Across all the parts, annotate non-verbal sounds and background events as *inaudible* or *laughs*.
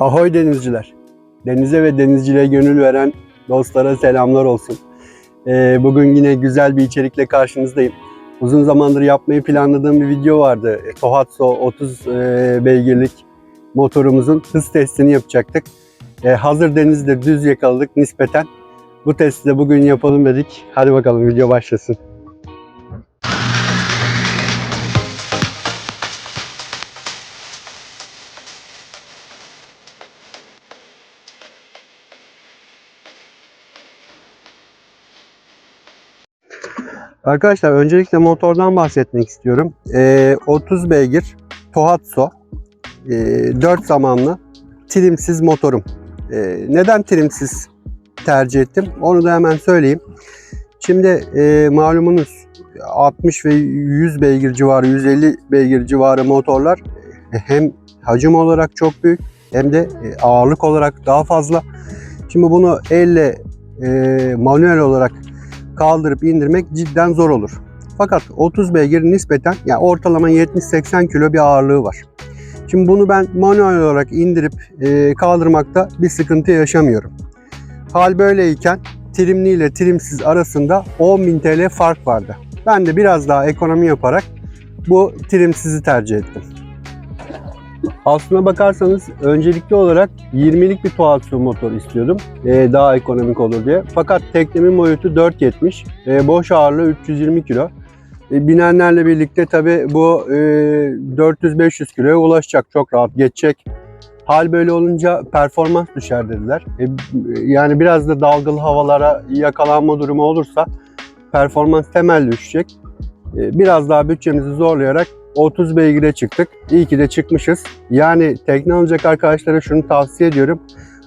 Ahoy denizciler. Denize ve denizciliğe gönül veren dostlara selamlar olsun. Ee, bugün yine güzel bir içerikle karşınızdayım. Uzun zamandır yapmayı planladığım bir video vardı. E, Tohatsu 30 e, beygirlik motorumuzun hız testini yapacaktık. E, hazır denizde düz yakaladık nispeten. Bu testi de bugün yapalım dedik. Hadi bakalım video başlasın. Arkadaşlar öncelikle motordan bahsetmek istiyorum. Ee, 30 beygir Tohatsu ee, 4 zamanlı trimsiz motorum. Ee, neden trimsiz tercih ettim? Onu da hemen söyleyeyim. Şimdi e, malumunuz 60 ve 100 beygir civarı, 150 beygir civarı motorlar e, hem hacim olarak çok büyük hem de e, ağırlık olarak daha fazla. Şimdi bunu elle e, manuel olarak kaldırıp indirmek cidden zor olur. Fakat 30 beygir nispeten yani ortalama 70-80 kilo bir ağırlığı var. Şimdi bunu ben manuel olarak indirip e, kaldırmakta bir sıkıntı yaşamıyorum. Hal böyleyken trimli ile trimsiz arasında 10.000 TL fark vardı. Ben de biraz daha ekonomi yaparak bu trimsizi tercih ettim. Aslına bakarsanız öncelikli olarak 20'lik bir Tohatsu motor istiyordum. Ee, daha ekonomik olur diye. Fakat teknemin boyutu 4.70. Ee, boş ağırlığı 320 kilo. Ee, binenlerle birlikte tabi bu e, 400-500 kiloya ulaşacak. Çok rahat geçecek. Hal böyle olunca performans düşer dediler. E, yani biraz da dalgalı havalara yakalanma durumu olursa performans temel düşecek. E, biraz daha bütçemizi zorlayarak 30 beygire çıktık. İyi ki de çıkmışız. Yani tekne alacak arkadaşlara şunu tavsiye ediyorum.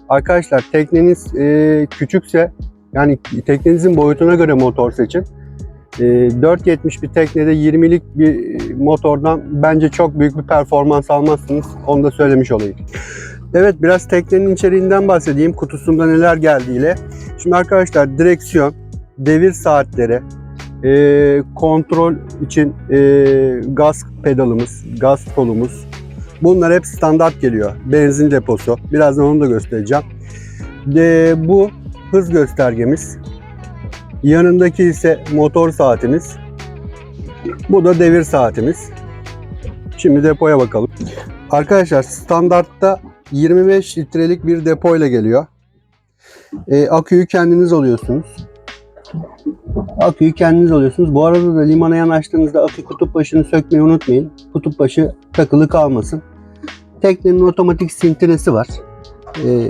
Arkadaşlar tekneniz e, küçükse yani teknenizin boyutuna göre motor seçin. E, 4.70 bir teknede 20'lik bir motordan bence çok büyük bir performans almazsınız. Onu da söylemiş olayım. Evet biraz teknenin içeriğinden bahsedeyim. Kutusunda neler geldiğiyle. Şimdi arkadaşlar direksiyon, devir saatleri, e, kontrol için e, gaz pedalımız, gaz kolumuz. Bunlar hep standart geliyor. Benzin deposu. Birazdan onu da göstereceğim. De, bu hız göstergemiz. Yanındaki ise motor saatimiz. Bu da devir saatimiz. Şimdi depoya bakalım. Arkadaşlar standartta 25 litrelik bir depo ile geliyor. E, aküyü kendiniz alıyorsunuz. Aküyü kendiniz alıyorsunuz. Bu arada da limana yanaştığınızda akü kutup başını sökmeyi unutmayın. Kutup başı takılı kalmasın. Teknenin otomatik sintiresi var. Ee,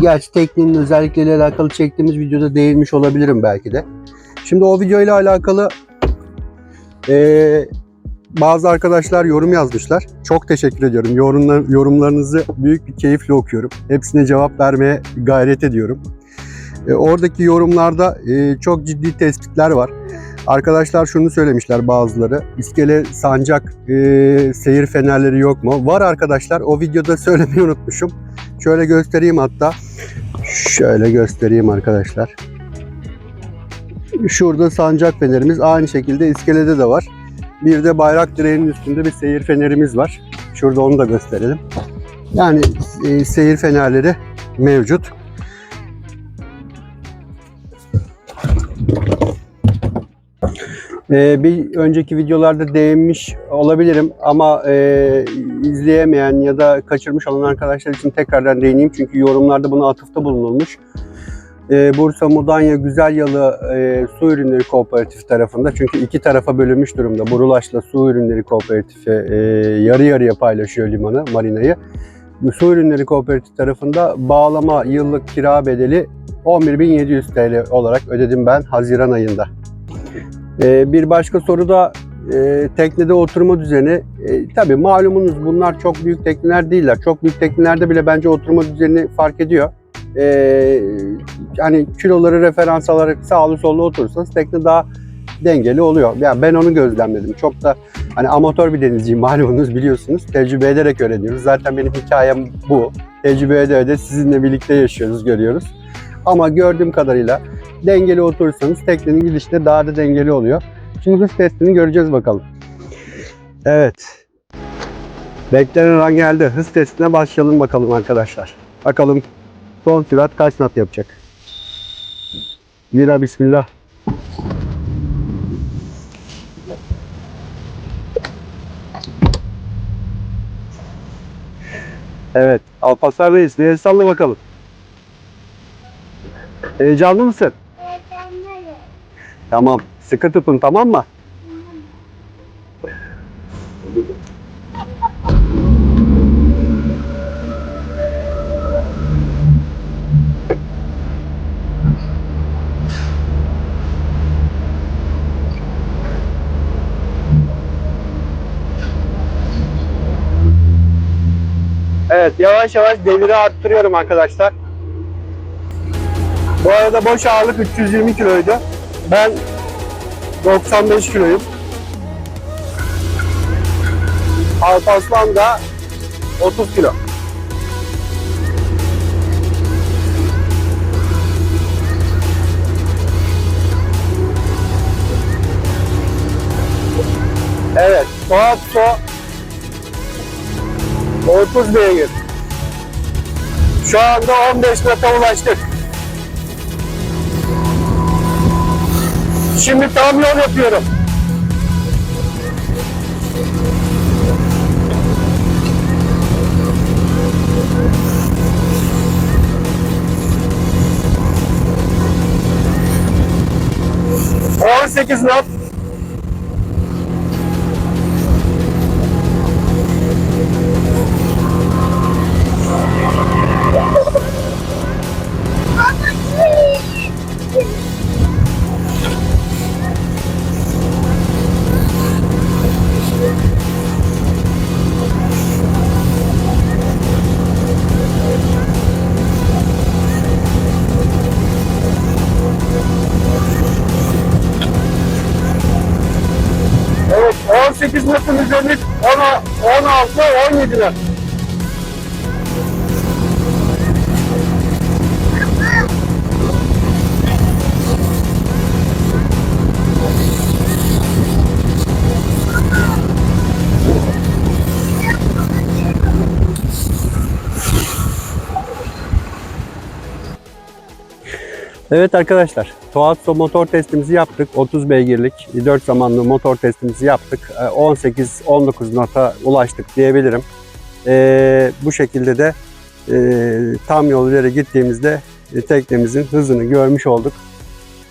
gerçi teknenin özellikleriyle alakalı çektiğimiz videoda değinmiş olabilirim belki de. Şimdi o video ile alakalı ee, bazı arkadaşlar yorum yazmışlar. Çok teşekkür ediyorum. Yorumlar, yorumlarınızı büyük bir keyifle okuyorum. Hepsine cevap vermeye gayret ediyorum. E, oradaki yorumlarda e, çok ciddi tespitler var. Arkadaşlar şunu söylemişler bazıları. İskele sancak e, seyir fenerleri yok mu? Var arkadaşlar. O videoda *laughs* söylemeyi unutmuşum. Şöyle göstereyim hatta. Şöyle göstereyim arkadaşlar. Şurada sancak fenerimiz aynı şekilde iskelede de var. Bir de bayrak direğinin üstünde bir seyir fenerimiz var. Şurada onu da gösterelim. Yani e, seyir fenerleri mevcut. Ee, bir önceki videolarda değinmiş olabilirim ama e, izleyemeyen ya da kaçırmış olan arkadaşlar için tekrardan değineyim çünkü yorumlarda buna atıfta bulunulmuş. Ee, Bursa Mudanya Güzelyalı e, Su Ürünleri Kooperatif tarafında çünkü iki tarafa bölünmüş durumda. Burulaş'la Su Ürünleri Kooperatifi e, yarı yarıya paylaşıyor limanı, marinayı. Su Ürünleri Kooperatif tarafında bağlama yıllık kira bedeli 11.700 TL olarak ödedim ben Haziran ayında. Ee, bir başka soru da e, teknede oturma düzeni. E, tabii malumunuz bunlar çok büyük tekneler değiller. Çok büyük teknelerde bile bence oturma düzeni fark ediyor. E, hani kiloları referans alarak sağlı sollu oturursanız tekne daha dengeli oluyor. Yani ben onu gözlemledim. Çok da hani amatör bir denizciyim malumunuz biliyorsunuz. Tecrübe ederek öğreniyoruz. Zaten benim hikayem bu. Tecrübe ede ede sizinle birlikte yaşıyoruz, görüyoruz. Ama gördüğüm kadarıyla dengeli oturursanız teknenin gidişi de daha da dengeli oluyor. Şimdi hız testini göreceğiz bakalım. Evet. Beklenen an geldi. Hız testine başlayalım bakalım arkadaşlar. Bakalım son sürat kaç knot yapacak. Vira bismillah. Evet. Alpaslar'dayız. Bir el salla bakalım. Heyecanlı mısın? Tamam. Sıkı tutun tamam mı? Evet yavaş yavaş deviri arttırıyorum arkadaşlar. Bu arada boş ağırlık 320 kiloydu. Ben 95 kiloyum. Alparslan da 30 kilo. Evet, Suat So 30 beygir. Şu anda 15 metre ulaştık. Şimdi tam yol yapıyorum. On sekiz knot. 18 metre üzerinde 16, 17 metre. Evet arkadaşlar, Tohatsu motor testimizi yaptık. 30 beygirlik 4 zamanlı motor testimizi yaptık. 18-19 nota ulaştık diyebilirim. Ee, bu şekilde de e, tam yol ileri gittiğimizde e, teknemizin hızını görmüş olduk.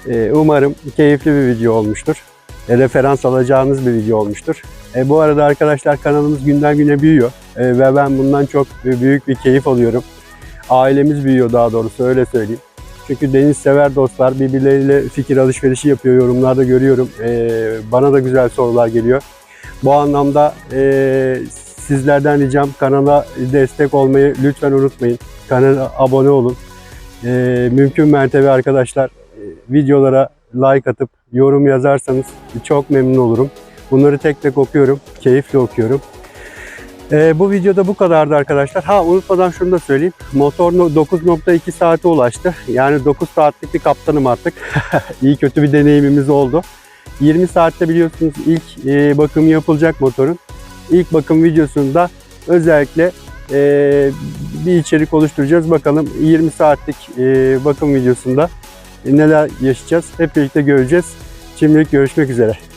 E, umarım keyifli bir video olmuştur. E, referans alacağınız bir video olmuştur. E, bu arada arkadaşlar kanalımız günden güne büyüyor E, ve ben bundan çok büyük bir keyif alıyorum. Ailemiz büyüyor daha doğrusu öyle söyleyeyim. Çünkü deniz sever dostlar birbirleriyle fikir alışverişi yapıyor. Yorumlarda görüyorum. Ee, bana da güzel sorular geliyor. Bu anlamda e, sizlerden ricam kanala destek olmayı lütfen unutmayın. Kanala abone olun. Ee, mümkün mertebe arkadaşlar e, videolara like atıp yorum yazarsanız çok memnun olurum. Bunları tek tek okuyorum. Keyifle okuyorum. Ee, bu videoda bu kadardı arkadaşlar. Ha unutmadan şunu da söyleyeyim. Motor no- 9.2 saate ulaştı. Yani 9 saatlik bir kaptanım artık. *laughs* İyi kötü bir deneyimimiz oldu. 20 saatte biliyorsunuz ilk e, bakımı yapılacak motorun. İlk bakım videosunda özellikle e, bir içerik oluşturacağız. Bakalım 20 saatlik e, bakım videosunda neler yaşayacağız. Hep birlikte göreceğiz. Şimdilik görüşmek üzere.